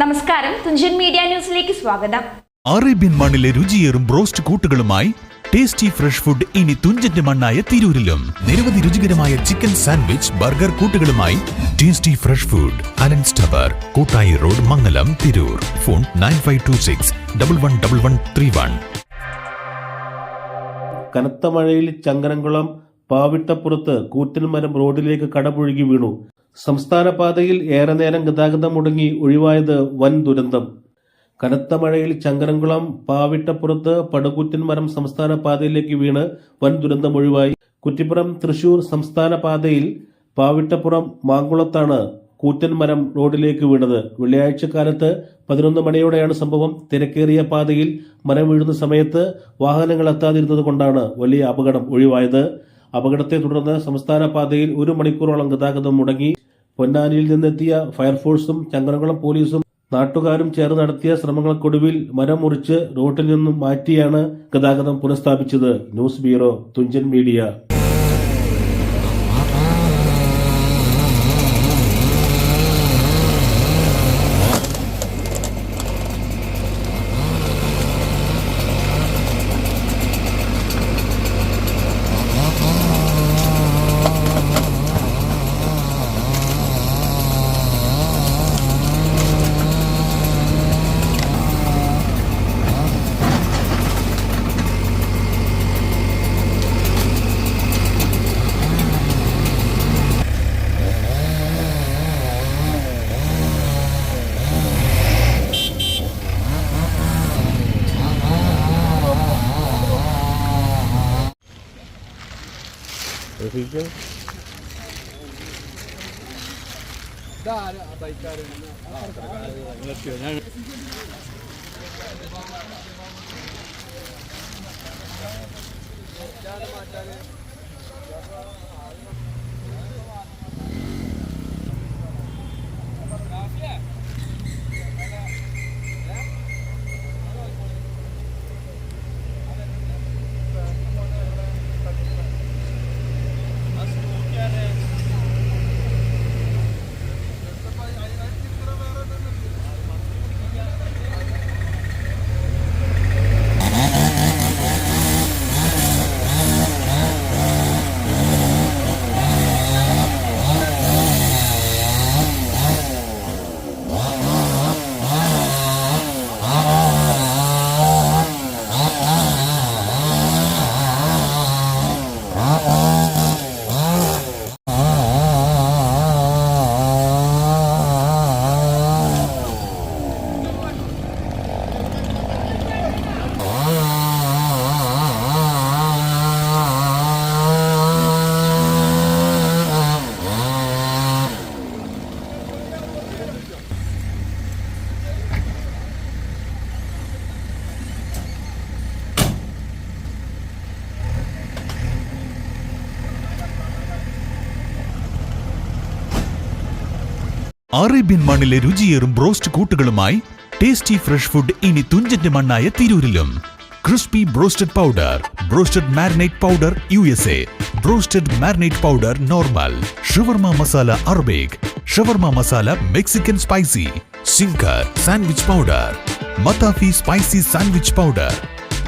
നമസ്കാരം. തുഞ്ചൻ മീഡിയ ന്യൂസിലേക്ക് സ്വാഗതം. അറേബ്യൻ മണ്ണിലെ രുചിയേറും ബ്രോസ്റ്റ് കൂട്ടുകളുമായി ടേസ്റ്റി ഫ്രഷ് ഫുഡ് ഇനി തുഞ്ചന്റെ മണ്ണായ തിരൂരിലും. നിരവധി രുചികരമായ chicken sandwich burger കൂട്ടുകളുമായി tasty fresh food. Alan tower Koottayi road Mangalam Tirur. Phone nine five two six double one double one three one. കനത്ത മഴയിൽ ചങ്ങനംകുളം പാവിട്ടപ്പുറത്ത് കൂറ്റൻമരം റോഡിലേക്ക് കടപുഴുകി വീണു. സംസ്ഥാന പാതയിൽ ഏറെ നേരം ഗതാഗതം മുടങ്ങി ഒഴിവായത് വൻ ദുരന്തം. കനത്ത മഴയിൽ ചങ്കരംകുളം പാവിട്ടപ്പുറത്ത് പടുകൂറ്റൻ മരം സംസ്ഥാന പാതയിലേക്ക് വീണ് വൻ ദുരന്തം ഒഴിവായി. കുറ്റിപ്പുറം തൃശൂർ സംസ്ഥാന പാതയിൽ പാവിട്ടപ്പുറം മാങ്കുളത്താണ് കൂറ്റൻ റോഡിലേക്ക് വീണത്. വെള്ളിയാഴ്ച കാലത്ത് പതിനൊന്ന് മണിയോടെയാണ് സംഭവം. തിരക്കേറിയ പാതയിൽ മരം വീഴുന്ന സമയത്ത് വാഹനങ്ങൾ എത്താതിരുന്നത് കൊണ്ടാണ് വലിയ അപകടം ഒഴിവായത്. അപകടത്തെ തുടർന്ന് സംസ്ഥാന പാതയിൽ ഒരു മണിക്കൂറോളം ഗതാഗതം മുടങ്ങി. പൊന്നാനിയിൽ നിന്നെത്തിയ ഫയർഫോഴ്സും ചങ്ങരകുളം പോലീസും നാട്ടുകാരും ചേർന്ന് നടത്തിയ ശ്രമങ്ങൾക്കൊടുവിൽ മരം മുറിച്ച് റോട്ടിൽ നിന്നും മാറ്റിയാണ് ഗതാഗതം പുനഃസ്ഥാപിച്ചത്. News bureau Thunchan media. വിശ്വസിക്കും മാറ്റാൻ അറേബ്യൻ മണ്ണിലെ രുചിയേറും ബ്രോസ്റ്റ് കൂട്ടുകളുമായി ടേസ്റ്റി ഫ്രഷ് ഫുഡ് ഇനി തുഞ്ചന്റെ മണ്ണായ തിരൂരിലും. Crispy broasted powder broasted marinate powder U S A. Broasted marinate powder normal. Shawarma masala Arabic. Shawarma masala Mexican spicy. Zinger sandwich powder. മത്താഫി spicy sandwich powder.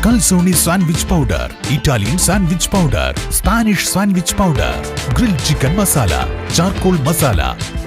Calzone sandwich powder. Italian sandwich powder. Spanish sandwich powder. Grill chicken masala. Charcoal masala.